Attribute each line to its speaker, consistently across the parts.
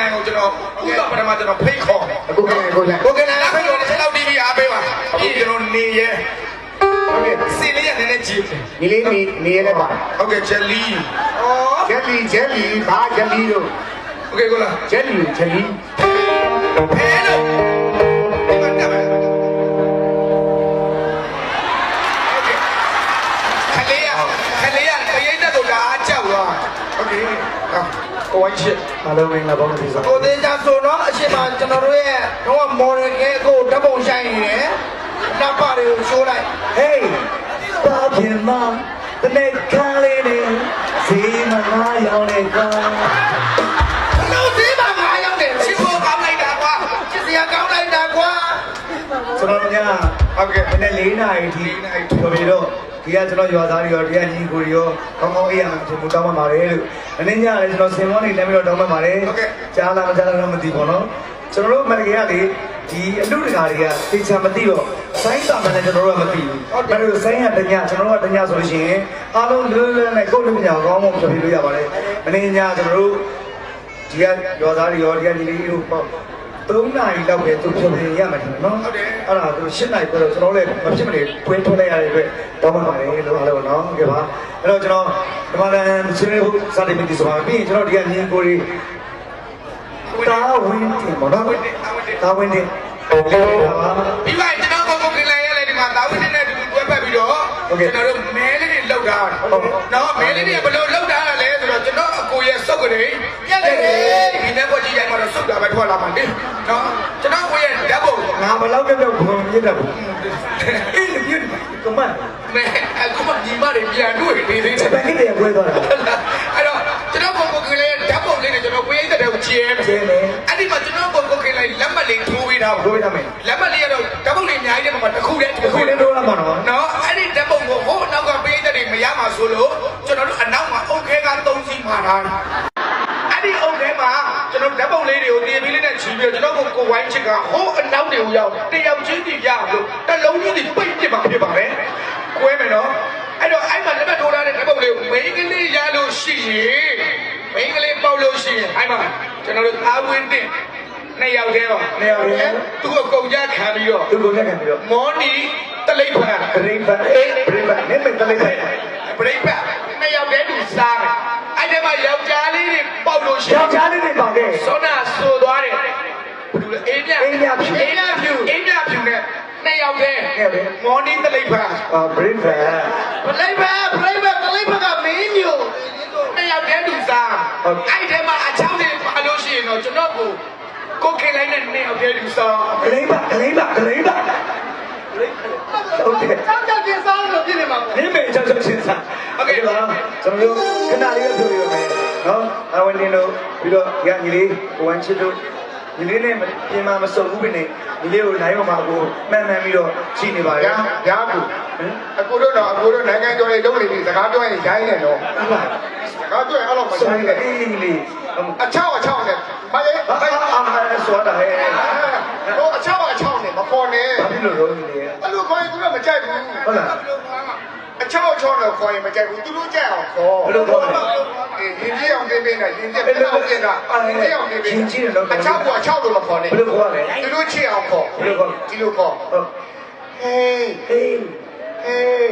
Speaker 1: နိုင်ကိုကျွန်တော်ဥပပထမကျွန်တော်ဖိတ်ခေါ်
Speaker 2: အခုကလည်းကိုလည်း
Speaker 1: ကိုကနလာဖိတ်ခေါ်တဲ့လောက် TV အားပေးပါအခုကျွန်တော်နေရဲ
Speaker 2: ဟုတ်ကဲ့
Speaker 1: စီလေးရနည်းနည်းကြည့်
Speaker 2: ဒီလေးနေနေရတဲ့ပါ
Speaker 1: ဟုတ်ကဲ့ချက်လီဩ
Speaker 2: ဂျယ်လီဂျယ်လီဘာဂျယ်လီတို့
Speaker 1: โอเคကိုလာ
Speaker 2: ဂျယ်လီဂျယ်လီ
Speaker 1: ဖဲလို့ င်းချစ်
Speaker 2: အားလုံးမင်္ဂလာပါလို့ပြော
Speaker 1: ကိုသေးချာဆိုတော့အရှင်မကျွန်တော်တို့ရဲ့တော့မော်ဒယ်ကဲကိုဓာတ်ပုံဆိုင်နေတယ်တပ်ပါတွေကိုရှိုးလိုက်
Speaker 2: ဟေးပါပြင်မတနေ့ခါလေးနေစီမလာရောက်နေကွာ
Speaker 1: လို့သေးပါငါရောက်တယ်ချစ်ဖို့ကောင်းလိုက်တာကွာချစ်စရာကောင်းလိုက်တာကွာ
Speaker 2: ကျွန်တော်ည
Speaker 1: ဟုတ် ကဲ့
Speaker 2: မနေ့၄နာရီထိပြောပြီးတော့ဒီကကျွန်တော်ရွာသားတွေရောဒီကညီကိုတွေရောကောင်းကောင်းအေးရမှာကျွန်တော်တောင်းပန်ပါတယ်လို့မနေ့ညလည်းကျွန်တော်စင်မောနေလည်းပြီးတော့တောင်းပန်ပါတယ်ကြားလာမကြားလာတော့မသိဘူးနော်ကျွန်တော်တို့မန္တလေးကလေဒီအလူတကာတွေကသိချာမသိတော့ဆိုင်းတာမှလည်းကျွန်တော်တို့ကမသိဘူးအဲ့ဒါဆိုင်းရတညကျွန်တော်တို့ကတညဆိုလို့ရှိရင်အားလုံးလွယ်လွယ်နဲ့ကိုယ်လူညာကောင်းကောင်းပြောပြလို့ရပါတယ်မနေ့ညကျွန်တော်တို့ဒီကရွာသားတွေရောဒီကညီလေးတို့ပေါ့ 3နာရီလောက်ပဲသူဖြေပြရမှာတယ်နော်အဲ့ဒါသူ7နာရီပဲတော့ကျွန်တော်လည်းမဖြစ်မနေတွင်းထုတ်လိုက်ရတဲ့အတွက်တောင်းပန်ပါတယ်လို့အားလုံးနော်ဟုတ်ကဲ့ပါအဲ့တော့ကျွန်တော်ဒီမှာလည်းဆွေးနွေးဖို့စတင်ပြီဆိုပါပြီးရင်ကျွန်တော်ဒီကညီကိုတွေတာဝင်းတင်ပေါ့နော်တာဝင်းတင်ဟုတ်ကဲ့ပါ
Speaker 1: ပြီးပါကျွန်တော်ကိုကိုကင်လိုက်ရလေဒီမှာတာဝင်းနဲ့တူတူတွဲပတ်ပြီးတော့ကျွန်တော်တို့မဲလေးတွေလောက်တာနော်မဲလေးတွေဘယ်လိုလောက်တာလဲဆိုတော့ကျွန် တော်အကိုရဲ့စုပ်ကနေပြက်တယ်ဒီနေ့ပေါ်ကြည့်ရမှာတော့စုပ်တာပဲထွက်လာမှာလေနော်ကျွန်တော်ကိုရဲ့ဓာတ်ပုံ
Speaker 2: ငါဘလောက်ပြောပြောဘုံမြစ်တယ်ဘူးအေးလေပြည့်ကမန်
Speaker 1: မဲအခုမှညီမတွေပြန်တွေ့နေသေးတယ်
Speaker 2: စပန်ကစ်တွေဝဲသွားတာ
Speaker 1: အဲ့တော့ကျွန်တော်ကိုကိုကင်လိုက်ဓာတ်ပုံလေးနဲ့ကျွန်တော်ကိုရိတ်တဲ့ကိုကျဲမယ်
Speaker 2: ကျဲမယ်
Speaker 1: အဲ့ဒီမှာကျွန်တော်ကိုကိုကင်လိုက်လက်မှတ်လေးထိုးပေးထားပါ
Speaker 2: တို့ရမယ်
Speaker 1: လက်မှတ်လေးကတော့ဓာတ်ပုံလေးအများကြီးတဲ့မှာတစ်ခုတည်းတစ်
Speaker 2: ခု
Speaker 1: ခု
Speaker 2: လည်း
Speaker 1: တည်း
Speaker 2: တို့လာမှာနော်
Speaker 1: နော်အဲ့ဒီဓာတ်ပုံကိုဟိုအနောက်ကပေးတဲ့တွေမရမှာဆိုလို့ကျွန်တော်တို့အနောက်မှာ အုတ်ခဲကသုံးစီမှာထားတာအဲ့ဒီအုတ်ခဲမှာကျွန်တော်ဓာတ်ပုံလေးတွေကိုတင်ပြီးလေးနဲ့ချီပြီးတော့ကျွန်တော်ကိုကိုဝိုင်းချစ်ကဟိုအနောက်တွေကိုရောက်တယောက်ချင်းစီရလို့တစ်လုံးချင်းစီပိတ်ပြစ်ပါဖြစ်ပါပဲကွဲမယ်နော်အဲ့တော့အဲ့မှာလက်မှတ်ထိုးထားတဲ့ဓာတ်ပုံလေးကိုမိန်းကလေးရလို့ရှိရင်မိန်းကလေးပေါက်လို့ရှိရင်အဲ့မှာကျွန်တော်တို့သားဝင်းတင်နှစ်ယောက်တည်းပါ
Speaker 2: နေရာရယ်
Speaker 1: သူ့ကိုကုန်ကြခံပြီးတော့
Speaker 2: သူကိုလက်ခံပြီးတော့
Speaker 1: မော်နီတလိပ်ဖန်
Speaker 2: ဂရိပတ်အေးဂရိပတ်နေမဲ့တလေးတဲ့
Speaker 1: ပြိပ္ပ နှစ်ယောက်တည်းသူစားတယ်အဲ့ဒီမှာယောက်ျားလေးတွေပေါက်လို့ရှိ
Speaker 2: ယောက်ျားလေးတွေပါခဲ့
Speaker 1: စောနာဆိုသွားတယ်ဘယ်လိုလဲအေးမြ
Speaker 2: အေးမြဖြူ
Speaker 1: အေးမြဖြူအေးမြဖြူနဲ့နှစ်ယောက်တည်း
Speaker 2: ခဲ့ပဲ
Speaker 1: မော်နီတလိပ်ဖန်
Speaker 2: အာဂရိပတ်
Speaker 1: ပြိပ္ပပြိပ္ပတလိပ်ဖန်ကမင်းမျိုးနှစ်ယောက်တည်းသူစားအဲ့ဒီမှာအချောင်းတွေပါလို့ရှိရင်တော့ကျွန်တော်ကိုကိုခေလိုက်တဲ့နှစ်ယောက်တည်းသူစား
Speaker 2: ဂရိပတ်ဂရိပတ်ဂရိပတ် ဟုတ်တယ်
Speaker 1: ကြောက်ကြောက်ကျင်းစားလို့ပြည့်နေမှာပေါ့
Speaker 2: နေမဲ့ချောက်ချောက်ချင်းစားဟုတ်ကဲ့ပါကျွန်တော်တို့ခဏလေးပြောပြရမယ်နော်အဝန်တင်တို့ပြီးတော့ရညီလေးကိုဝမ်းချစ်တို့ညီလေးနဲ့ပြင်မာမစုံဘူးပဲနဲ့ညီလေးကိုနိုင်အောင်ပါကိုမှန်မှန်ပြီးတော့ရှိနေပါရဲ့
Speaker 3: ညာညာကူအကူတို့တော့အကူတို့နိုင်ငံကျော်တွေလုံးနေပြီစကားပြောရင်ရိုင်းနေတော့
Speaker 2: ဟုတ်လား
Speaker 3: စကားပြောရင်အဲ့လိုမ
Speaker 2: ဆို
Speaker 3: ရို
Speaker 2: င်း
Speaker 3: င်း
Speaker 2: က
Speaker 3: နဲ့
Speaker 2: အေးညီလေး
Speaker 3: အချောက်အချောက်နဲ့မလေး
Speaker 2: အာအာဆိုတာဟဲ့
Speaker 3: ဟိုအချောက်အချောက်နဲ့မခေါ်နဲ့
Speaker 2: ဘာဖြစ်လို့ရောညီလေး
Speaker 3: အဲ့လိုခေါ် ရင်သူတို့မကြိုက်ဘူး
Speaker 2: ဟုတ်လား
Speaker 3: အချောက်အချောက်နဲ့ခေါ်ရင်မကြိုက်ဘူးသူတို့ကြိုက်အောင်ခေါ်
Speaker 2: ဘယ်လိုခေါ်လဲ
Speaker 3: အေးရင်ကြီးအောင်တင်းတင်းနဲ့ရင်ကြီးပြတ်အောင်ပြင်တာရင်ကြီးအောင်တင်းတင်းအချောက်ကအချောက်လို့မခေါ်နဲ့
Speaker 2: ဘယ်လိုခေါ်လဲ
Speaker 3: သူတို့ချစ်အောင်ခေါ်
Speaker 2: ဘယ်လိုခေါ်
Speaker 3: ဒီလိုခေါ်
Speaker 2: ဟုတ်
Speaker 3: ဟေး
Speaker 2: ဟေး
Speaker 3: ဟေး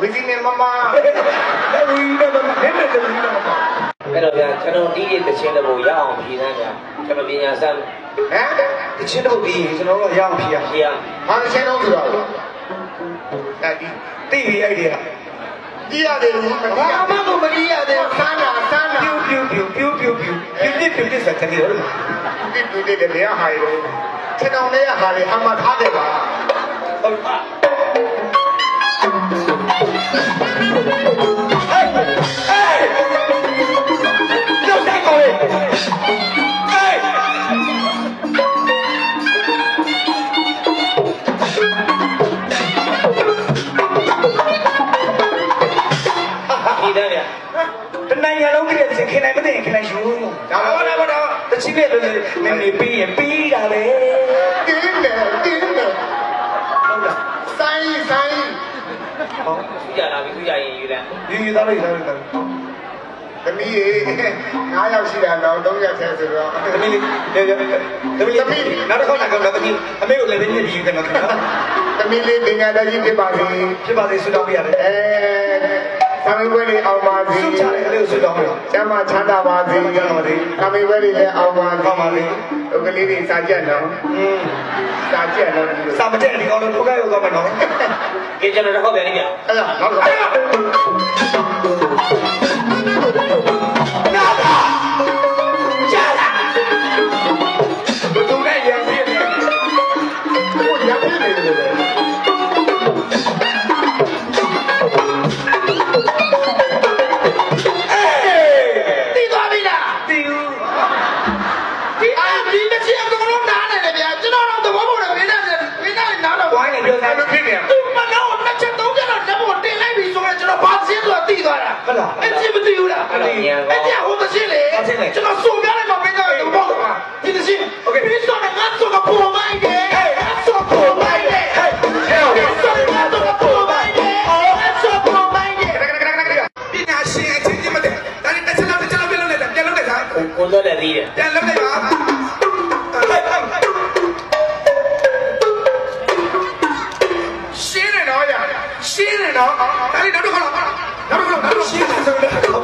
Speaker 3: ဝီဒီနေမမ
Speaker 2: အဲ့ဝီနဲ့မနဲ့နဲ့တူနေမှာ
Speaker 4: အဲ့တော့ဗျာကျွန်တော်ဒီရဲ့တခြင်းတစ်ပုဒ်ရအောင်ဖြေသားဗျာကျွန်တော်ပညာစမ်း
Speaker 3: ဟမ်
Speaker 2: တချင်းတော့ပြီးကျွန်တော်တို့ကရအောင်ဖြေရ
Speaker 4: ဖြေရ
Speaker 3: ဟာတချင်းတော့ဆိုတော့အဲ့ဒီ
Speaker 2: တိပြီးအဲ့ဒီက
Speaker 3: ကြည့်ရတယ်ဘူး
Speaker 1: ဘာမှမကြည့်ရတယ်
Speaker 3: ဆန်းတာဆန်းတာ
Speaker 2: ပြူပြူပြူပြူပြူပြူပြူပြစ်ပြူပြစ်စတဲ့ရော
Speaker 3: ဒီဒူဒီတဲ့ဟာရောကျွန်တော်လည်းဟာလေအမှတ်ထားတယ်ပါ
Speaker 2: ဟုတ်ပါဟေးဟေးကျော
Speaker 4: က်တက်
Speaker 2: ကို နိုင်ငံလုံးကလေးစခင်နိုင်မသိရင်ခင်နိုင်ယူဒါတော့ဒါတော့တချင်းလေးနေနေပြီးရင်ပြီးတာပဲ
Speaker 3: တင်းတယ်တင်းတယ်
Speaker 2: ဟုတ်လား
Speaker 3: ဆိုင်ဆိုင်
Speaker 2: ဟော
Speaker 4: သူကြလာပြီသူကြရင်ယူတယ်
Speaker 2: ယူယူသားလို့ယူသားလို့သား
Speaker 3: ကသမီးရေ9ယောက်ရှိတာတော့3ရက်ထဲဆိုတော့
Speaker 2: သမီးလေးသမီးလေးသမီးလေးနောက်တစ်ခေါက်လာကတော့သမီးအမေကိုလည်းပဲညစ်ပြီးကတော့ခင်ဗျာ
Speaker 3: သမီးလေးပညာတတ်ကြီးဖြစ်ပါစေ
Speaker 2: ဖြစ်ပါသေးဆုတောင်းပေးရတယ်
Speaker 3: အဲ သမီးဝဲလေးအောင်ပါစေ
Speaker 2: ဆုချတယ်ကလေးကိုဆုတောင်းပေးပါ
Speaker 3: ကျမ်းမချမ်းသာပါစေ
Speaker 2: ကျမ်းမာပါစေ
Speaker 3: သမီးဝဲလေးလည်းအောင်ပါစေ
Speaker 2: အောင်ပါစေ
Speaker 3: ဥကလေးတွေစာကြက်နော်
Speaker 2: อืม
Speaker 3: စာကြက်နော်ဒီလို
Speaker 2: စာမတက်ဒီကောင်တော့ဒုက္ခရောက်သွားမယ်နော်
Speaker 4: ကဲကျွန်တော်တစ်ခေါက်ပြန်နေပြန်
Speaker 3: အဲ့ဒါနောက်တော့
Speaker 2: လို
Speaker 3: က်တာ
Speaker 1: ကိုကိုတော့
Speaker 3: လ
Speaker 1: ည်း
Speaker 4: သေးတယ်
Speaker 1: ပြန်လုပ်လိုက်ပါရှင်းနေတော့ရရှင်းနေတော့ဒါလေးနောက်တစ်ခါလောက်နောက်တစ်ခါလောက်နောက်တစ်ခါရှင်းနေဆိုတော့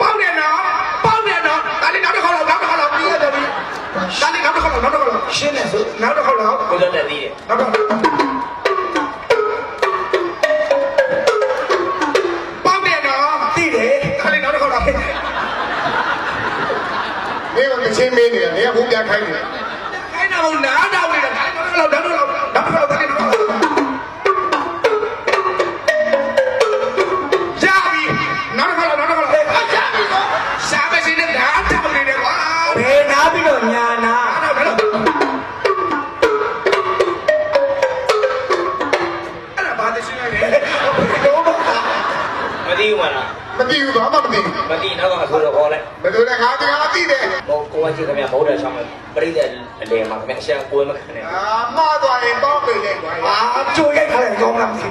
Speaker 1: ပေါက်နေတော့ပေါက်နေတော့ဒါလေးနောက်တစ်ခါလောက်နောက်တစ်ခါလောက်ပြီးရတယ်ပြီဒါလေးနောက်တစ်ခါလောက်နောက်တစ်ခါလောက်
Speaker 2: ရှင်းနေဆို
Speaker 1: နောက်တစ်ခါလောက်
Speaker 4: ကိုတော့လည်းသေးတယ်
Speaker 1: နောက်တစ်ခါ နေ
Speaker 4: ဟိုကိုဝချင်းခင်ဗျမဟုတ်တဲ့ဆောင်ပြိတ္တအလေမှာခင်ဗျအရှံကိုယ်မခံနဲ့
Speaker 3: အာမှားသွားရင်ပေါင်းပေးလိုက်ကွာ
Speaker 2: အာကြိုရိုက်ထားတယ်ကောင်းလားမသိ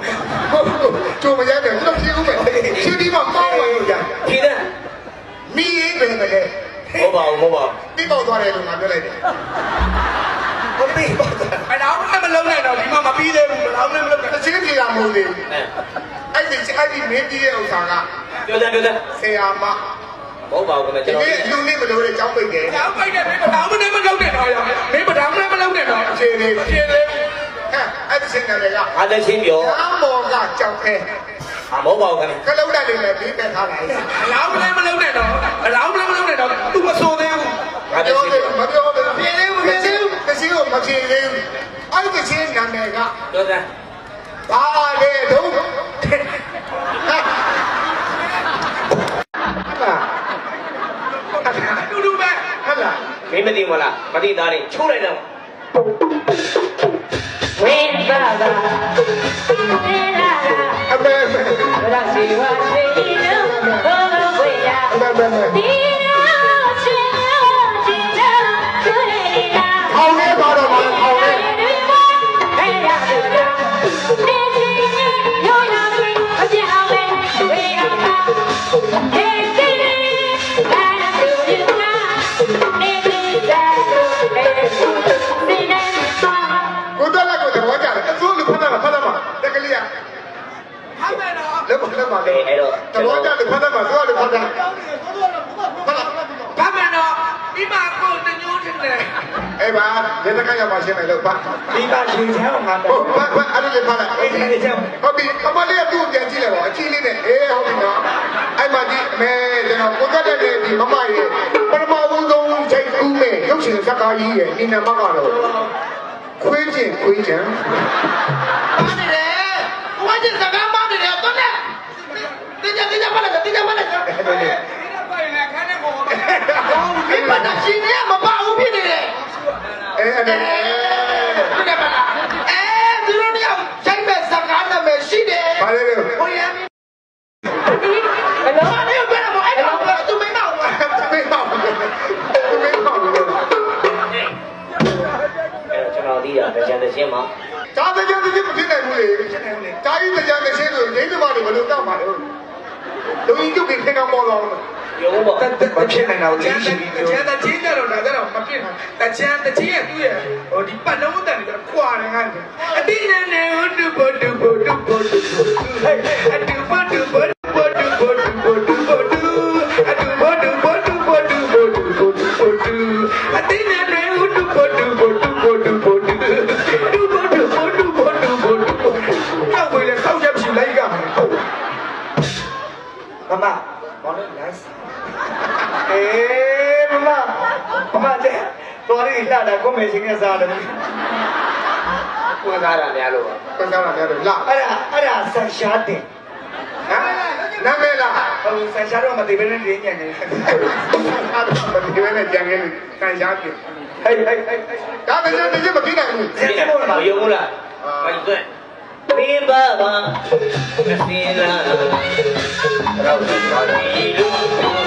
Speaker 3: ဟုတ်ဟုတ်ကျုံမရတဲ့ကျွန်တော်ဖြေဦးမယ်ဖြေပြီးမှပေါင်းသွားရင်
Speaker 4: ဖြေတဲ့
Speaker 3: မိရေးပဲမလဲ
Speaker 4: ဟုတ်ပါဘူးဟုတ်ပါဘူး
Speaker 3: ပြီးပေါက်သွားတယ်လို့ငါပြောလိုက်တယ်
Speaker 2: ဘူးသိပါတော့
Speaker 1: အဲ့တော့မလုံးနဲ့တော့ဒီမှာမပြီးသေးဘူးဘယ်တော့မှမလုံးနဲ့
Speaker 3: တချင်းပြေတာမဟုတ်သေးဘူး
Speaker 4: အဲ
Speaker 3: အဲ့ဒီအဲ့ဒီမင်းပြီးတဲ့ဥစ္စာက
Speaker 4: ပြောတယ်ပြောတယ်
Speaker 3: ဆရာမ
Speaker 4: ဟုတ်ပါဘူးခင်ဗျ
Speaker 3: ဒီ
Speaker 4: ကျွန်တော်
Speaker 3: နေ့လူနေမလို့တဲ့ကြောင်းပိတ်တယ်။
Speaker 1: နောက်ပိုက်တယ်မင်းဘာမှမနဲ့မလုံးနဲ့တော့ရ။မင်းဘာမှမလုံးနဲ့တော့
Speaker 3: အခြေအနေ။
Speaker 1: ရှင်းလေ။
Speaker 3: ဟဲ့အဲ့ဒီစင်တယ်က
Speaker 4: အားလည်းချင်းပြော
Speaker 3: အမောကကြောက်ခဲ
Speaker 4: အမဟုတ်ပါဘူးခင်ဗျ
Speaker 3: ကလုံးတက်နေလေပြီးတက်ထားလိုက်
Speaker 1: အလောင်းလည်းမလုံးနဲ့တော့။အလောင်းလည်းမလုံးနဲ့တော့။ तू မဆိုသေးဘူး
Speaker 4: အားလည်း
Speaker 3: ပြော
Speaker 4: ချင်း
Speaker 3: တယ်
Speaker 4: ပြော
Speaker 3: မပြောဘူး။
Speaker 1: ပြင်းသေးဘူးပြင်းသေးဘူး
Speaker 3: တချင်းကိုမဖြေသေးဘူးအဲ့ဒီချင်းနာမည်က
Speaker 4: ပြောတယ်
Speaker 3: ဘာလဲတော့ဟာ။
Speaker 1: တူတူပဲ
Speaker 3: ဟာလာ
Speaker 4: မင်းမသိမလားမသိသားလေးချိုးလိုက်တော့
Speaker 5: ဝိဘာဘာဝိလာလာ
Speaker 3: အမေအမေ
Speaker 5: ရစီဝါစီနုဘောဝိယာ
Speaker 3: အမေအမေ ကျတယ်ဖတ်တာမှာစိုးလူဖတ်တာ။
Speaker 1: ဘာမယ်နော်။ဒီမှာကိုတညိုးတင်တယ်
Speaker 3: အဲ့ပါလက်တကရမှာရှင်းမယ်လို့ဖတ်
Speaker 2: ဒီပါရှင်ချမ်းအောင်ငါ
Speaker 3: ဟု
Speaker 2: တော့
Speaker 3: တ်ဖတ်ဖတ်အဲ့ဒီဖတ်လိုက်ဟုတ်ပြီဟုတ်ပြီအမလေးကသူ့ပြန်ကြည့်လိုက်ပါအကြီးလေးနဲ့အေးဟုတ်ပြီနော်အဲ့မှာဒီအမေကျွန်တော်ကိုတက်တဲ့ဒီမမရဲ့ပထမဦးဆုံးချိန်ကူးမဲ့ရုပ်ရှင်ဇာတ်ကားကြီးရဲ့ဒီနံပါတ်ကတော့ခွေးချင်းခွေးချမ်း။
Speaker 1: ဘာနေလဲ။ဝါကျင်စကားမနေတယ်တော့နဲ့။ တင်းကြတင်းကြမလိုက်တင်းကြမလိုက်။ဒီတော့ပိုင်နဲ့ခန်းနဲ့ပေါ်ပါ။ဒီမှာရှင်နေမပါဘူးဖြစ်နေတယ်
Speaker 3: အဲအဲ့ဒါ။
Speaker 1: ဟုတ်တယ်မလား။အဲဒီလိုမျိုးရိုက်မဲ့စကားနာမည်ရှိတယ်။
Speaker 3: ဘာလဲလဲ
Speaker 1: ဟိုရမ်း
Speaker 5: ဘယ်လို
Speaker 1: ဘာလဲဘယ်လိုအဲ့တော့သူမင်းတော့
Speaker 3: မေးပါဦးမေးပါဦး
Speaker 4: အဲ့တော့ကျွန်တော်သိတာတကြံတချင်းမှာ
Speaker 3: ဒါတကြံတကြံမဖြစ်နိုင်ဘူးလေဒါကြီးတကြံတချင်းဆိုဒိဋ္ဌိမတွေဘယ်လိုတောက်ပါလဲ လူကြီးကျုပ်ကခင်ကောင်ပေါ်တော့
Speaker 4: ရုံးပေါ့
Speaker 2: တက်တက်မဖြစ်နိုင်တော့
Speaker 1: ကျ
Speaker 2: လေး
Speaker 1: န်
Speaker 2: ရှိပြီး
Speaker 1: တဲ့ကျန်တဲ့ချင်းကြတော့ဒါကြတော့မဖြစ်နိုင်တချမ်းတချင်းရဲ့သူ့ရဲ့ဟိုဒီပတ်လုံးတန်တွေခွာနေငါအတိနဲ့နဲ့ဟိုတူဘတူဘတူဘတူဟဲ့အတူဘတူဘ တော်ရီလာတာ
Speaker 2: ကိုမေချင်းကစားတယ်
Speaker 4: ကိုယ်သားတာများလို့ပါ
Speaker 3: ပြန်ကြတာများတော့လာ
Speaker 2: အဲ့ဒါအဲ့ဒါဆန်ရှားတင်
Speaker 3: ဟမ်နာမည်လား
Speaker 2: ဟိုဆန်ရှားတော့မသိဘဲနဲ့ရင်းညံ့နေဟဲ့
Speaker 3: အဲ့ဒါမဒီဝဲနဲ့ကြံခဲ့လို့ခံရှားပြီ
Speaker 2: ဟဲ့ဟဲ့ဟဲ့
Speaker 3: ဒါပေမဲ့တကယ်မပြီးနိုင်ဘူး
Speaker 2: ကျန်တယ်မို့လား
Speaker 4: ရုံးလားမိုက်သွက်ဘင်းပါပါမစင်းလာတော့ပါဒီလူ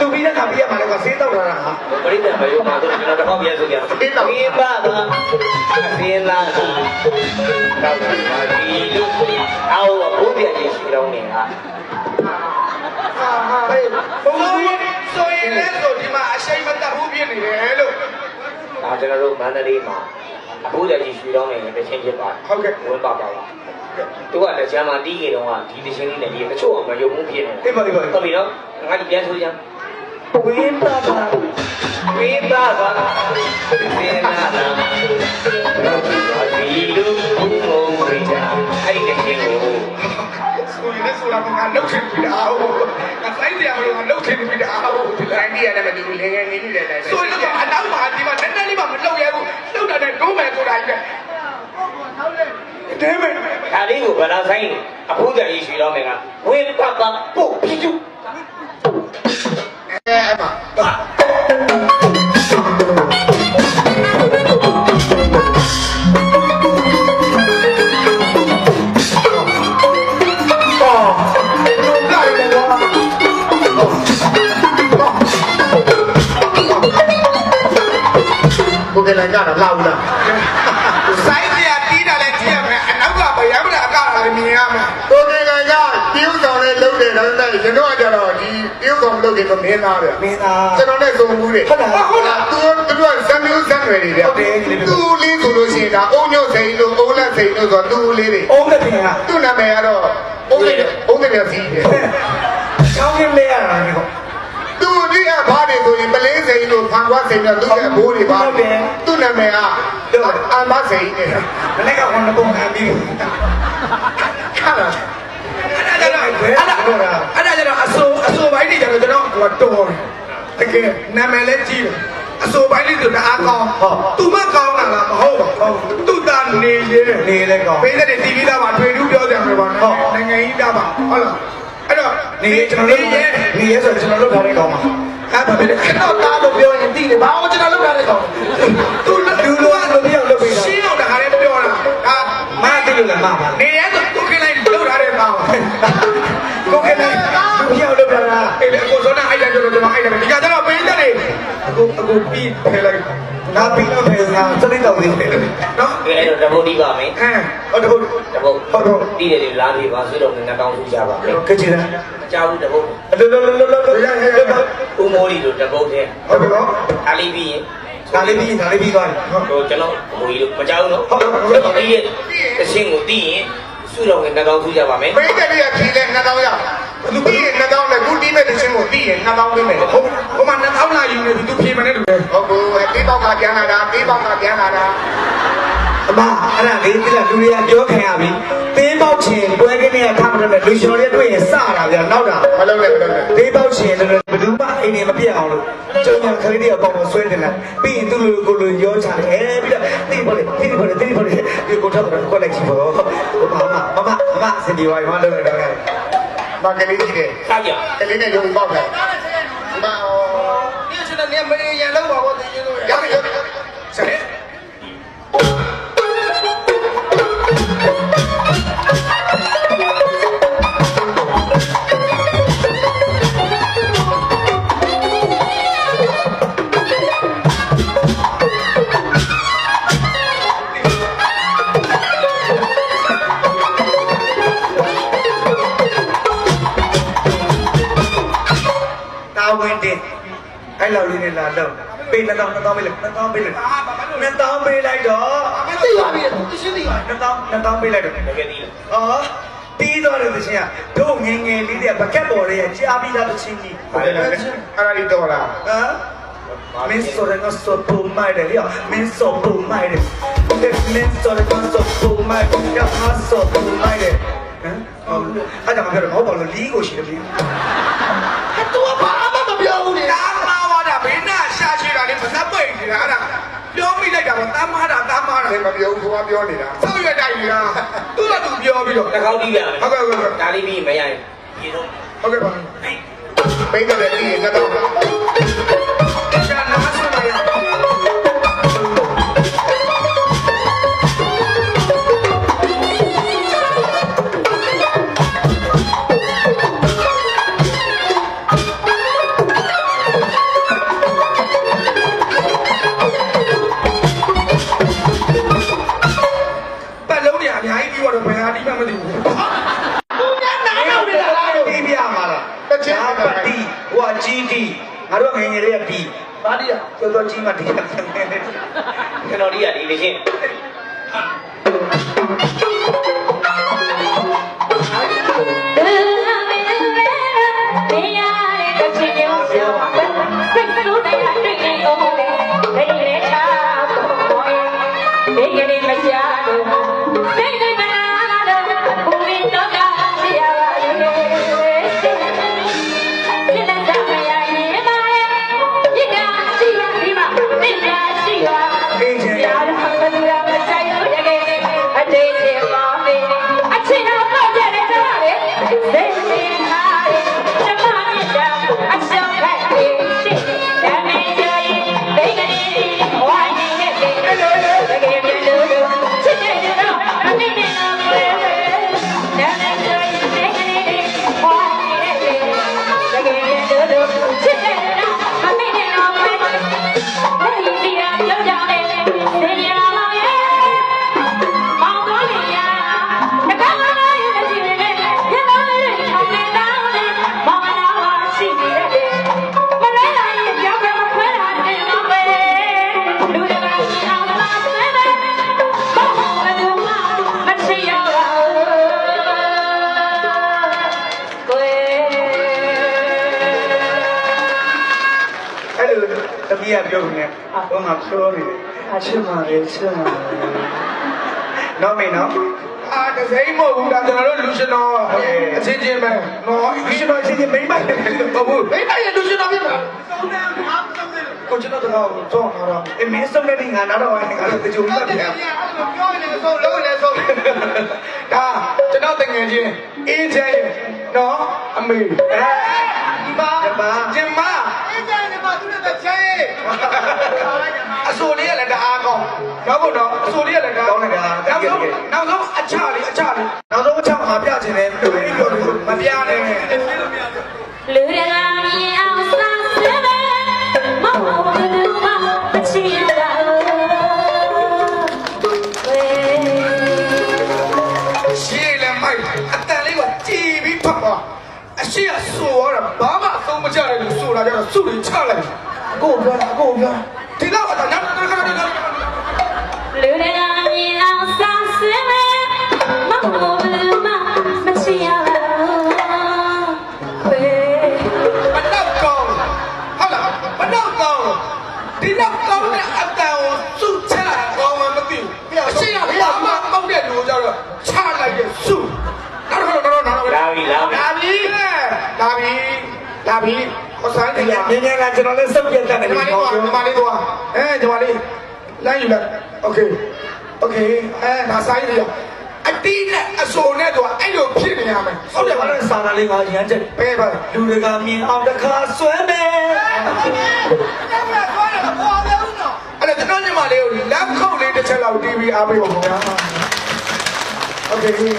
Speaker 2: အာတူပြီးတဲ့ခါပြီးရမှာလေကွာဆေးတော့လာတာဟာ
Speaker 4: ပရိသတ်မယုံပါတော့ကျွန်တော်တစ်ခေါက်ပြန်ဆိုကြဘင်းပါပါမစင်းလာတော့ပါဒီလူအော်ဘုရားကြီးရှိတော်နေဟာ
Speaker 2: ဟဲ့
Speaker 1: ဘုံကြီးဆိုရင်လည်းဆိုဒီမှာအရှိန်မတက်ဘူးဖြစ်နေတယ်လို့
Speaker 4: ဒါကျွန်တော်တို့မန္တလေးမှာအဖိုးတကြီးရွှေတောင်းနေတချင်းဖြစ်ပါတယ်
Speaker 1: ဟုတ်ကဲ့
Speaker 4: ဝင်ပါပါပါ သူကလည်းကျမ်းမာတီးကြတော့ကဒီတချင်းလေးနဲ့ဒီတချို့အောင်မယုံမှုဖြစ်နေ
Speaker 2: အေးပါအေးပါ
Speaker 4: ဟုတ်ပြီနော်ငါဒီပြန်ဆိုကြ
Speaker 2: ဝင်းပါပါ
Speaker 4: ဝိပါပါသေနာနာဒီလူဘုံဘုံဝိတာအဲ့ဒီတချင်းကို
Speaker 1: ဆိုရင်လည်းဆိုတာကငါလှုပ်ချင်ပြီတာဟုတ်ငါဆိုင်တယ်မလို့ငါလှုပ်ချင်ပြီတာဟုတ်ဒီ
Speaker 3: လို
Speaker 1: လို
Speaker 3: င်းဒီရတယ်မတူဘူးလေငယ်နေနေတယ်တိုင်း
Speaker 1: ဆိုရင်တော့အနောက်မှာဒီမှာနည်းနည်းလေးမှမလှုပ်ရဘူးလှုပ်တာနဲ့ဒုံးမယ်ဆိုတာကြီးပဲတဲ မယ်
Speaker 4: ဒါလေးကိုဗလာဆိုင်အဖိုးတကြီးရွှေတောင်းနေကဝိပါပါပုတ်ပြူ
Speaker 3: အဲအဲ့မှာ
Speaker 2: အော်လာရတော့
Speaker 3: ကိုကလည်းကြတာလာဘူးလား
Speaker 1: ဆိုင်တယ်တီးတာလည်းကြည့်ရမယ်အနောက်ကဗရမလာအကလည်းမြင်ရမယ်
Speaker 3: ကိုကလည်းကတရုတ်ဆောင်နဲ့လုပ်တယ်ဒါပေမဲ့ ကျွန်တော်ကကြတော့ဒီတရုတ်ဆောင်လုပ်တယ်ဆိုမင်းသားပဲ
Speaker 2: မင်းသား
Speaker 3: ကျွန်တော်နဲ့စုံမှုတွေ
Speaker 2: ဟုတ်လား
Speaker 3: ဟုတ်လားသူတို့သူတို့ကဇမျိုးဇက်တွေတွေဗျ
Speaker 2: ဟုတ်တယ်ဒီလို
Speaker 3: သူ့လေးဆိုလို့ရှိရင်ဒါအုံညုတ်စိန်လို့အုံးလက်စိန်လို့ဆိုတော့သူ့လေးတွေ
Speaker 2: အုံးတဲ့ပြင်က
Speaker 3: သူ့နာမည်ကတော့အုံးတဲ့အုံးတဲ့ပြစီတယ်
Speaker 2: ချောင်းကင်းလဲရတာဒီကော
Speaker 3: သူဒီကဘာတွေဆိုရင်ပလင်းစိန်လို့ဖန်ခွားစိန်လို့သူ့ရဲ့ဘိုးတွေပါသူ့နာမည်ကအမစိန်နဲ့
Speaker 2: မနေ့ကဝန်ပုံခံပြီး
Speaker 3: ခါလာ
Speaker 1: အဲ့ဒါကြတော့အဲ့ဒါအဲ့ဒါကြတော့အစိုးအစိုးပိုင်းတွေ ကြတော့ကျွန်တော်ကတော်တယ်တကယ်နာမည်လည်းကြီးတယ်အစိုးပိုင်းလေးဆိုတအားကောင်းသူမကောင်းတာလားမဟုတ်ပါဘူးသူတာနေရဲ
Speaker 2: နေလဲကောင်း
Speaker 1: ပေးတဲ့တီဗီသားမှာတွေ့တူးပြောကြမှာပါနော်နိုင်ငံကြီးသားမှာဟုတ်လားအဲ့တော့
Speaker 2: နေကျွန်တော်တို့နေရဲဆိုကျွန်တော်တို့ထားတဲ့ကောင်းပါ
Speaker 1: အဲ့ဘာဖြစ်လဲအဲ့တော့သားလို့ပြောရင်သိတယ်ဘာလို့ကျွန်တော်လုပ်ရလဲကောင်သူလူလိုလိုပြောလုပ်ပေးတာရှင်းအောင်တခါလေးပြောတာဒါ
Speaker 2: မသိလို့လည်းမပါ
Speaker 1: နေရဲဆိုကိုကလိုက်လုပ်ထားတဲ့သားပါ
Speaker 2: ကိုကလည်းသူပြောလို့ပြောတာ
Speaker 1: အဲ့လေ ကိုစောနာအဲ့ဒါပြောတော့ကျွန်တော်အဲ့ဒါဒီကကျတော့ပေးတယ်အခုအခုပြီးဖယ်လိုက်
Speaker 2: ငါပြီးတော့မယ်ငါစနေတော့နေတယ်
Speaker 1: နော်
Speaker 4: အဲ့တော့တပုတ်ဒီပါမယ်
Speaker 1: အဲ
Speaker 2: ဟုတ်တော့
Speaker 4: တပုတ်
Speaker 2: ဟုတ်တော့
Speaker 4: တီးတယ်လားပြီးပါဆွေးတော်နဲ့တောင်းထူကြပါမယ်
Speaker 2: ကချင်တယ်
Speaker 4: အကြောင်းတပုတ်
Speaker 2: အလိုလိုလိုလိုလို
Speaker 4: ဦးမိုးလီတို့တပုတ်တဲ့
Speaker 2: ဟုတ်တော့
Speaker 4: အားလေးပြီးရင်
Speaker 2: ဒါလေးပြီးဒါလေးပြီးသွားပြီ
Speaker 4: ဟိုကျွန်တော်ဟိုကြီးတို့မကြောက်ဘူးနော်ကျွန်တော်ဒီရဲ့တခြင်းကိုတီးရင်ဆွေးတော်နဲ့တောင်းထူကြပါမယ်
Speaker 3: ပိတ်တယ်ရဖြေလဲ2000ရသူပြီးရင်2000နဲ့ခုတီး မဲ့တခြင်းကိုတီးရင်2000ပေးမယ်
Speaker 1: ဟိုဟိုမှာ2000လာယူနေပြီသူဖြေမနေတူတယ်
Speaker 3: ဟုတ်ဘူးတေးပေါက်ကပြန်လာတာတေးပေါက်ကပြန်လာတာ
Speaker 2: အမအဲ့ဒါလေးတိလာလူတွေကပြောခံရပြီသေးပေါက်ချင်ပွဲကင်းတွေကထားမှတော့လူလျှော်တွေတွေ့ရင်စတာဗျာနောက်တာ
Speaker 3: မလုပ်နဲ့မလုပ်နဲ့
Speaker 2: သေးပေါက်ချင်လည်းဘယ်သူမှအိမ်နေမပြတ်အောင်လို့ကျုံညာခလေးတွေကပေါအောင်ဆွဲတင်လာပြီးရင်သူ့လူကိုလူရောချတယ်အဲပြီးတော့တိပေါ်လေတိပေါ်လေတိပေါ်လေဒီကိုထောက်တော့ခွက်လိုက်ချီပေါ့မမမမမစင်ဒီဝိုင်မလုပ်နေတော့
Speaker 3: မကလေးကြီးတယ်
Speaker 4: စားကြ
Speaker 3: ကလေးနဲ့ရုံပေါက်တယ်မအော်
Speaker 1: ဒီချက်နဲ့မင်းရန်လောက်ပါဘောတင်းလို့
Speaker 3: ရပြီရပြီ
Speaker 1: ဆက် လေး
Speaker 2: တွေက
Speaker 1: ဘ
Speaker 2: ကက်ပေါ်လေးကြားပြီးသားသချင်းကြီး
Speaker 3: ဟုတ်တယ်အဲ့ဒါလေးတော့လား
Speaker 2: ဟမ်မင်းစောရငါစောပူမိုက်တယ်ရမင်းစောပူမိုက်တယ်မင်းစောရငါစောပူမိုက်တယ်ရငါစောပူမိုက်တယ်ဟမ်အဲ့ဒါမှပြောတော့ဟောပါလို့လီးကိုရှိတယ်လီး
Speaker 3: သူကဘာမှမပြောဘူးလေ
Speaker 1: တာမာဝါတာဘေးနာရှာချီတာလေးမစပ်ပိတ်နေ တာအဲ့ဒါပြောမိလိုက်တာပေါ့တာမာတာတာမာတာ
Speaker 3: လည်းမပြောဘူးသူကပြောနေတာ
Speaker 1: ဆောက်ရွက်တိုက်နေတာသူ့တော့သူပြောပြီးတော့
Speaker 5: တကောက်တီးလာ
Speaker 1: ဟုတ်ကဲ့ဟုတ်ကဲ့
Speaker 5: ဒါလေးပြီးမရရင်ပြေတော့
Speaker 1: ဟုတ်ကဲ့ပါ
Speaker 3: ပိတ်တယ်လေဒီကတော့
Speaker 1: ရှာနားဆွနေရပတ်လုံးတွေအများကြီးပြီးတော့ဘယ်ဟာဒီမှမသိဘူး
Speaker 2: တီးပြမှာလားပတ်တီဟိုအကြီးတီ ငါတို့ငယ်ငယ်လေးကတီပါတီကျော်တော်ကြီးမှတီးတယ်
Speaker 5: ကျွန်တော်ဒီကဒီလေးချင်း
Speaker 2: တမီးကပြောနေဟိုမှာပြောနေတယ်အချစ်မှလည်းချစ်မှနော်မင်းနော်
Speaker 1: အာတစိမ့်မဟုတ်ဘူးဒါကျွန်တော်တို့လူရှင်တော်အချင်းချင်းပဲနော်
Speaker 2: ဒီလိုချင်းချင်းမိမ့်မတယ်
Speaker 1: ဟုတ်ဘူးမိမရဲ့လူရှင်တော်ပြပါ
Speaker 2: ကိုကျွန်တော်တော့တော့ဟာတော့အမင်းဆုံးတဲ့ငါတော့ငါတော့တကြုံမှတ်ပြန်
Speaker 1: ပြောနေဆုံးလုံးနေဆုံးဒါကျွန်တော်တငယ်ချင်းအေးချမ်းရဲ့နော်အမေအဲဒီမှာကျင်မအေးချ မ်းနေမှာသူနဲ့ချမ်းရဲ့အစိုးလေးကလည်းတအားကောင်းတော့ဘုံတော့အစိုးလေးကလည်းတအားနောက်ဆုံးနောက်ဆုံးအချလေးအချလေး
Speaker 2: နောက်ဆုံးအချက်မှာပြချင်တယ်ဘယ်လိုပြောလို့
Speaker 1: မပြနဲ့
Speaker 6: လူရလာမြင်အောင်စမ်းစမ်းမဟုတ်ဘူးမမချီရတာဝေ
Speaker 1: ရှေ့လည်းမိုက်အတန်လေးကကြည်ပြီးဖတ်ပါအရှိအဆိုရတာဘာမှအဆုံးမချတယ်လို့ဆိုတာကြတော့စုတွေချလိုက် ကိုပြောတာကိုပြောဒီတော့အတန်နောက်တစ်ခါတစ်ခါ
Speaker 6: လူရလာမြင်အောင်စမ်းစမ်းမဟုတ်ဘူးမမချီရတာဝေ
Speaker 1: မနောက်ကောင်းဟုတ်လားမနောက်ကောင်းဒီနောက်ကောင်းတဲ့အတန်ကိုစုချကောင်းမှမသိဘူးအရှိကဘာမှပေါက်တဲ့လူကြတော့ချလိုက်ရဲ့စုနောက်တော့တော့တော့
Speaker 5: လာပြီလာပြီ
Speaker 1: လာပြီလာပြီလာပြီ ဟောဆိုင်တ
Speaker 2: ဒီ
Speaker 1: ယ်
Speaker 2: ကနင်းနေကကျွန်တော်လည်းစုပ်ပြတ်တယ်
Speaker 1: ဒီမှာလေးသွားဒီမှာလေးသွားအဲဒီမှာလေးလမ်းယူလိုက်โอเคโอเคအဲဒါဆိုင်လေးအတီးနဲ့အစိုးနဲ့တော့အဲ့လိုဖြစ်နေရမယ်
Speaker 2: ဟု
Speaker 1: ဟုတ် တ်
Speaker 2: တ
Speaker 1: တယ် ယ်
Speaker 2: ဘာ
Speaker 1: ပါ
Speaker 2: လို့စာသားလေးကရမ်းချက်
Speaker 1: ပဲပါ
Speaker 2: လူတွေကမြင်အောင်တစ်ခါဆွဲမယ်
Speaker 1: အဲ့ဒါကျွန်တော်ညီမလေးကိုလက်ခုပ်လေးတစ်ချက်လောက်တီးပြီးအားပေးပါခင်ဗျာ ဟုတ်ကဲ့ကြီး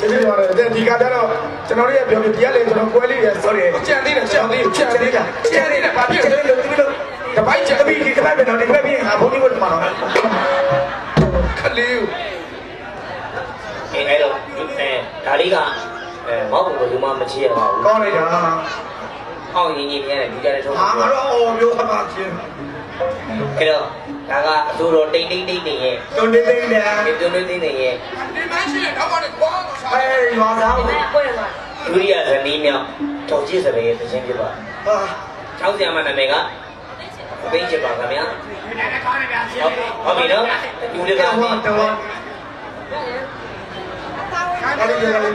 Speaker 1: ဒီလိုပါတယ်ဒီကတည်းကကျွန်တော်တို့ရဲ့ပြောပြတရားလေးကျွန်တော်ကွဲလေးရယ်
Speaker 2: sorry
Speaker 1: ကြံသေးတယ်ရှောင်းသေးကြံသေးတာကြံသေးတာဘာဖြစ်လဲ
Speaker 2: လို့ဒီလို
Speaker 1: တပိုင်းချက်
Speaker 2: တပိဒီကပိုင်းပဲတော့ဒီဘက်ပြင်ငါဘုန်းကြီးဘုရားမှာတော့
Speaker 1: ခလေး
Speaker 5: အဲအဲ့တော့အဲဒါလေးကအဲမောက်ဘုံကလူမမချရပါဘူး
Speaker 2: ကောင်းလိုက်တာ
Speaker 4: အောင်ရင်ကြီးပြန်တယ်ဒီကြတဲ့ထုံး
Speaker 2: ဟာငါတော့အော်မျိုးအပါချင်း
Speaker 4: အဲ့တော့ ဒါကအစိုးရတိတ်တိတ်တိတ်နေရဲ့
Speaker 2: တွန်းနေနေတယ်
Speaker 4: ဒီတွန်းတွန်းတိတ်နေရဲ့
Speaker 1: ဒီမရှိတဲ့တော့ကတော့ဘောတော့ရှာ
Speaker 2: အဲရွာသား
Speaker 5: ဒီမဲ့ကိုယ်မှာ
Speaker 4: ဒုတိယဇနီးမြောက်တော်ကြည့်စပယ်ရဲ့သချင်းဖြစ်ပါ
Speaker 2: ဟာ
Speaker 4: ချောင်းဆရာမနာမည်ကပိတ်ချပါခင်ဗျာဟုတ်ပြီနော်ဒီလေးက
Speaker 2: တော့
Speaker 4: ဒီ
Speaker 2: တော့အဲ့ဒီကြလေး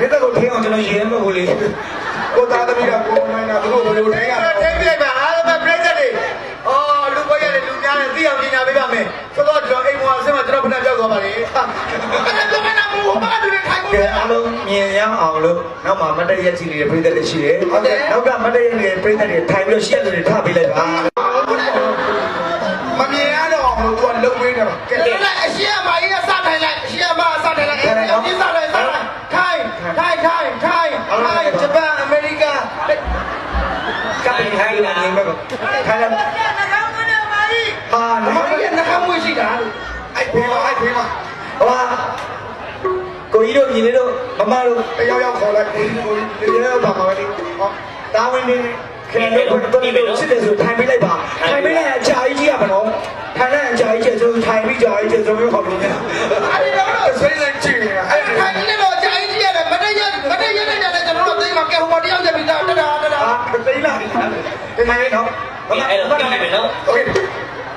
Speaker 2: ဒီတော့ကိုထင်းအောင်ကျွန်တော်ရဲမဟုတ်လေကိုသားသမီးကကိုနိုင်တာသူတို့ဘယ်လိုထိုင်ရလဲ
Speaker 3: ထိပြလိုက်ပါအားလုံးပဲ ပြိတ္တတွေအော်လူပွဲရတယ်လူများတယ်သိအောင်ပြင်ညာပေးပါမယ်ဆိုတော့ကျွန်တော်အိမ်ပေါ်အဆင်းမှာကျွန်တော်ဖဏပြောက်သွားပါလေဟာ
Speaker 1: အဲ့ဒါကမနာဘူးဘာတူနေထိုင်
Speaker 2: ကဲအားလုံးမြင်ရအောင်လို့နောက်မှမတ်တရက်ကြီးနေတဲ့ပြည်သက်တွေရှိတယ်ဟုတ်ကဲ့နောက်ကမတ်တရက်နေတဲ့ပြည်သက်တွေထိုင်ပြီးတော့ရှက်လို့ထားပေးလိုက်ပါ
Speaker 1: မမြင်ရတော့ဘူးသူကလုံမင်းတယ်ကဲအရှိအ လာနေမှာ
Speaker 2: ထိုင်လာနှာ
Speaker 1: ခေါင်းမနဲ့မကြီး
Speaker 2: ဟာ
Speaker 1: အမ
Speaker 2: နော်
Speaker 1: ကြီးနှာခေါင်းမွေးရှိတာအဲ့ဖေးမအဲ့ဖေးမ
Speaker 2: ဟိုကိုကြီးတို့ညီလေးတို့မမတို့
Speaker 1: တယောက်ယောက်ခေါ်လိုက်ကိုကြီးကိုကြီးတယောက်ယောက်ပါမှာလေဟော
Speaker 2: တာဝန်နေခင်ဗျားတို့တို့တို့စစ်တယ်ဆိုထိုင်ပေးလိုက်ပါထိုင်ပေးလိုက်အကြာကြီးကြီးရပါတော့ထိုင်လိုက်အကြာကြီးကျဆိုထိုင်ပြီးကြာကြီးကျဆိုမျိုးဟောလို့ရတယ်
Speaker 1: အဲ့ဒီတော့ဆွေးနွေးကြည့်နေတာအဲ့ခိုင်နေတော့ကြာကြီးကြီးရတယ်မတည့်ရမတည့်ရတဲ့ညလည်းကျွန်တော် တို့သိမှာကဲဟိုတယောက်ချက်ပြီးတော့တဒါတဒါ
Speaker 2: အာသိလားဒီမှာနော်
Speaker 4: အဲ့တော့ဒီမယ်နော်
Speaker 1: โอเค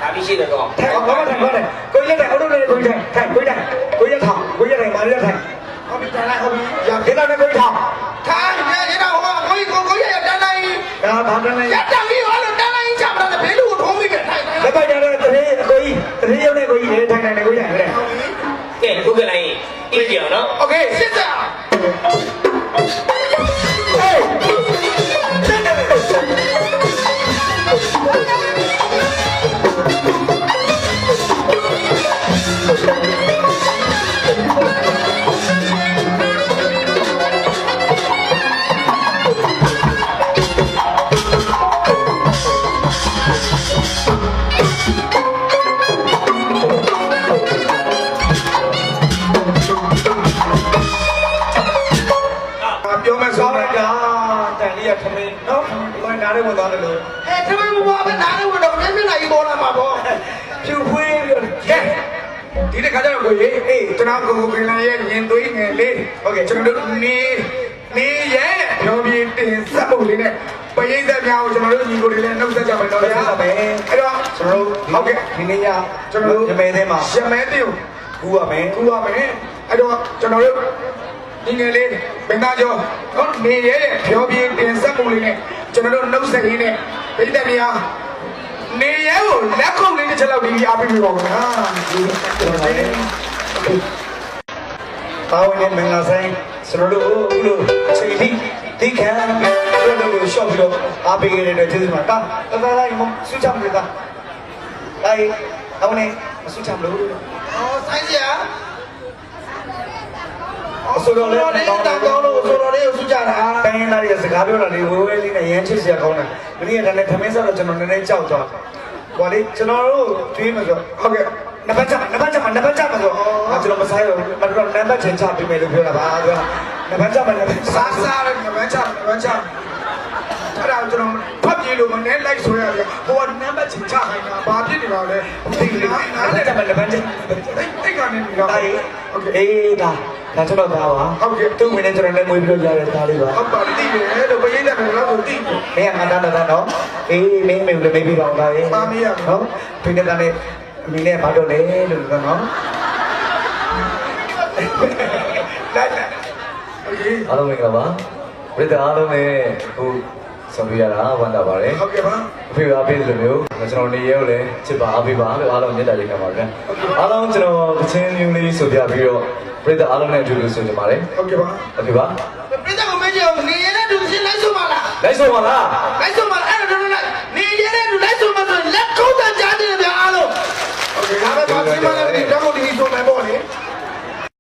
Speaker 4: ဒါပြီးရှိတော့
Speaker 2: ထိုင်ဘာမှထိုင်ဘာထိုင်ကိုကြီးလည်းအော်တော့လည်းကိုကြီးထိုင်ထိုင်ကိုကြီးထိုင်ကိုကြီးထောင်ကိုကြီးထိုင်မာရီထိုင်
Speaker 1: ဟောပြီးတလိုက်ဟောပြီးရ
Speaker 2: ဒီတော့လည်းကိုကြီးထောင်
Speaker 1: ခိုင်ရရတော့ဟောကိုကြီးကိုကိုကြီးရတန်းလိုက်
Speaker 2: ဒါဘာတန်းလဲ
Speaker 1: ရတန်းပြီးဟောလို့တန်းလိုက်ချပါတော့ဘယ်လိုထုံးပြီးထိုင်ထိုင်
Speaker 2: လက်ပိုက်ကြတဲ့တရေကိုကြီးတရေရုပ်နဲ့ကိုကြီးထိုင်ထိုင်နေကိုကြီးထိုင်တယ်
Speaker 4: ကဲခုကလိုက်အေးကြအောင်နော်
Speaker 1: โอเคစစ်စား
Speaker 2: ဘယ်နားလေးဝင်သွားတယ်လို့
Speaker 1: အဲတမန်ဘွားပဲနားလို့တော့မျက်မျက်လိုက်ပေါ်လာမှာပေါ့
Speaker 2: ဖြူဖွေးပြီးတော့
Speaker 1: ကဲဒီတစ်ခါကျတော့ကိုကြီးအေးကျွန်တော်ကိုကိုပင်လာရဲ့ရင်သွေးငယ်လေးဟုတ်ကဲ့ကျွန်တော်တို့နေနေရဲ့ပြောပြတင်ဆက်ဖို့လေးနဲ့ပရိသတ်များကိုကျွန်တော်တို့ညီကိုတွေလည်းနှုတ်ဆက်ကြမယ်တော့ဗျာအဲ့တော့
Speaker 2: ကျွန်တော်တို့
Speaker 1: ဟုတ်ကဲ့
Speaker 2: ဒီနေ့ည
Speaker 1: ကျွန်တော်တို့
Speaker 2: ရမဲသေးမှာ
Speaker 1: ရမဲ tiêu
Speaker 2: ကူရမယ်
Speaker 1: ကူရမယ်အဲ့တော့ကျွန်တော်တို့ဒီငယ်လေးပင်သားကျော်ဟောနေရဲ့ပြောပြတင်ဆက်ဖို့လေးနဲ့ ကျွန်တော်တို့နှုတ်ဆက်ရင်းနဲ့ပရိသတ်များနေရဲကိုလက်ခုပ်လေးတစ်ချက်လောက်ပြီးအားပေးပြီးပါဦးနော်
Speaker 2: ပါဝင်နေမင်္ဂလာဆိုင်ကျွန်တော်တို့အခုလိုချိန်ထိဒီခံတို့တို့ရှော့ပြီးတော့အားပေးရတဲ့ကျေးဇူးမှာတာတသားလိုက်မဆူချမလို့တာအဲအောင်နေမဆူချမလို့
Speaker 1: ဟောဆိုင်စရာ
Speaker 2: အစိုးရ
Speaker 1: တော်
Speaker 2: လည်း
Speaker 1: လေးတောင်းတောင်းလို့ဆိုတော်လေးကိုစုကြတာ
Speaker 2: တိုင်းရင်းသားတွေစကားပြောတာလေးဝဲဝဲလေးနဲ့ရမ်းချစ်စရာကောင်းတယ်ဒီနေ့ကလည်းထမင်းစားတော့ကျွန်တော်နည်းနည်းကြောက်သွားဟောလေကျွန်တော်တို့တွေးမှဆိုဟုတ်ကဲ့နံပါတ်ချနံပါတ်ချနံပါတ်ချမှာဆိုအာကျွန်တော်မဆိုင်တော့မတော်နံပါတ်ချင်းချပေးမယ်လို့ပြောတာပါပြောနံပါတ်ချမှာနံပါတ်
Speaker 1: စားစားရငမန်းချငမန်းချအဲ့ဒါကျွန်တော်ဖတ်ပြေလို့မနဲ့လိုက်ဆိုရတယ်ဟိုကနံပါတ်ချင်ချခိုင်းတာဘာဖြစ်နေပါလဲဒီနားနား
Speaker 2: နံ
Speaker 1: နဲ့
Speaker 2: ပါတ်ချမှာနံပါတ်ချ
Speaker 1: တိတ်ကနေပြီးတော့
Speaker 2: တာရေး
Speaker 1: ဟုတ်ကဲ့
Speaker 2: အေးဒါ ဒါကျွန်တော်သားပါဟုတ်ကဲ့သူ့ဝင်နေကျွန်တော်လည်းမွေးပြီးတော့ကြားရတဲ့သားလေးပါ
Speaker 1: ဟုတ်ပါတိတယ်လို့ပရိသတ်ကတော့ကိုတိ
Speaker 2: မင်းကငါသားသားနော်အေးမင်းမေကိုလည်းမေးပြီးတော့သားလေးပါမရနော်ဖိနေတာနဲ့အမိနဲ့ဘာတော့လဲလို့ပြောနော်
Speaker 1: လိုက်လိုက်
Speaker 7: အားလုံးမင်္ဂလာပါဝိဒ္ဓအားလုံးနဲ့ဟိုဆောင်ပြရတာဝမ်းသာပါတယ်
Speaker 1: ဟုတ်ကဲ့ပါ
Speaker 7: အဖေအားပေးတယ်လို့မျိုးကျွန်တော်နေရဲကိုလည်းချစ်ပါအားပေးပါလို့အားလုံးမြတ်တာရေးခံပါဗျာအားလုံးကျွန်တော်ကချင်းမျိုးလေးဆိုပြပြီးတော့ ပြိဿအားလုံးနဲ့အတူတူဆိုကြပါတယ်
Speaker 1: ဟုတ်ကဲ့ပါ
Speaker 7: ဟုတ်ကဲ့ပါ
Speaker 1: ပြိဿကိုမေးကြအောင်နေရတဲ့သူရှင်လိုက်ဆိုပါလား
Speaker 7: လိုက်ဆိုပါလား
Speaker 1: လိုက်ဆိုပါလားအဲ့တော့တော့နေရတဲ့သူလိုက်ဆိုမှဆိုလက်ကုန်းတန်ကြားတယ်ဗျာအားလုံးဟုတ်ကဲ့ဒါပဲပါပြိဿကလည်းဒီတော့ဒီလိုဆိုမယ်ပေါ့လေ